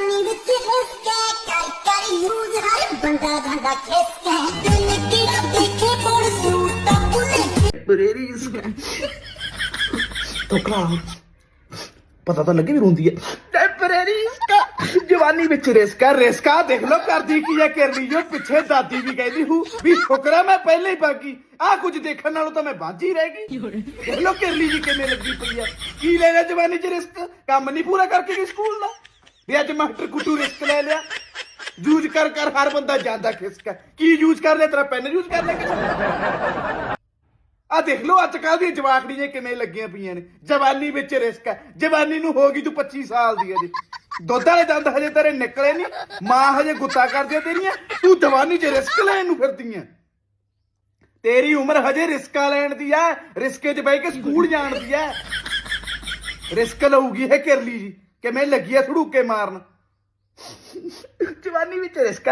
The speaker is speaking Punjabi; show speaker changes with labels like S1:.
S1: ਵਿੱਚ ਰਿਸਕਾ ਕਰ ਕਰ ਯੂਜ਼ ਹਰ ਬੰਦਾ ਧੰਦਾ ਖਿਸਕਾ ਦਿਲ ਕਿਹੜਾ ਦੇਖੇ ਪੜ ਸੂਟ ਤਾਂ ਬੁਲੇ
S2: ਬਰੇਰੀਸ ਟੋਕਰਾ ਪਤਾ ਤਾਂ ਲੱਗੇ ਵੀ ਰੋਂਦੀ ਹੈ ਟੈਂਪਰੇਰੀ ਇਸਕਾ ਜਵਾਨੀ ਵਿੱਚ ਰਿਸਕਾ ਰਿਸਕਾ ਦੇਖ ਲੋ ਕਰਦੀ ਕੀ ਹੈ ਕਰਨੀ ਜੋ ਪਿੱਛੇ ਦਾਦੀ ਵੀ ਕਹਿੰਦੀ ਹੂ ਵੀ ਸ਼ੁਕਰਾ ਮੈਂ ਪਹਿਲੇ ਹੀ ਬਾਕੀ ਆ ਕੁਝ ਦੇਖਣ ਨਾਲੋਂ ਤਾਂ ਮੈਂ ਬਾਜੀ ਰਹਿ ਗਈ। ਦੇਖ ਲੋ ਕਰਲੀ ਜੀ ਕਿਵੇਂ ਲੱਗੀ ਪਈ ਹੈ ਕੀ ਲੈਣਾ ਜਵਾਨੀ ਚ ਰਿਸਕ? ਕੰਮ ਨਹੀਂ ਪੂਰਾ ਕਰਕੇ ਗਈ ਸਕੂਲ ਦਾ? ਵੀ ਅੱਜ ਮਾਸਟਰ ਕੁੱਟੂ ਰਿਸਕ ਲੈ ਲਿਆ। ਯੂਜ਼ ਕਰ ਕਰ ਹਰ ਬੰਦਾ ਜਾਂਦਾ ਖਿਸਕਾ ਕੀ ਯੂਜ਼ ਕਰ ਲਿਆ? ਤੇਰਾ ਪੈਨ ਯੂਜ਼ ਕਰ ਲਿਆ ਕਿਸੇ ਆ ਦੇਖ ਲਓ, ਅੱਜ ਕੱਲ ਦੀਆਂ ਜਵਾਕੜੀਆਂ ਕਿਵੇਂ ਲੱਗੀਆਂ ਪਈਆਂ ਨੇ। ਜਵਾਨੀ ਵਿੱਚ ਰਿਸਕ ਹੈ। ਜਵਾਨੀ ਨੂੰ ਹੋ ਗਈ ਤੂੰ 25 ਸਾਲ ਦੀ ਅਜੇ। ਦੁੱਧ ਵਾਲੇ ਦੰਦ ਹਜੇ ਤੇਰੇ ਨਿਕਲੇ ਨਹੀਂ। ਮਾਂ ਹਜੇ ਗੁੱਸਾ ਕਰਦੀ ਤੇਰੀਆਂ। ਤੂੰ ਜਵਾਨੀ 'ਚ ਰਿਸਕ ਲੈਣ ਨੂੰ ਫਿਰਦੀ ਫਿਰਦੀਆਂ। ਤੇਰੀ ਉਮਰ ਹਜੇ ਰਿਸਕਾਂ ਲੈਣ ਦੀ ਐ ਰਿਸਕੇ 'ਚ ਬਹਿ ਕੇ ਸਕੂਲ ਜਾਣ ਦੀ ਐ ਰਿਸਕ ਲਊਗੀ ਇਹ ਕਰਲੀ ਜੀ। ਕਿਵੇਂ ਲੱਗੀ ਆ ਥੜੂਕੇ ਮਾਰਨ? ਜਵਾਨੀ ਵਿੱਚ ਰਿਸਕ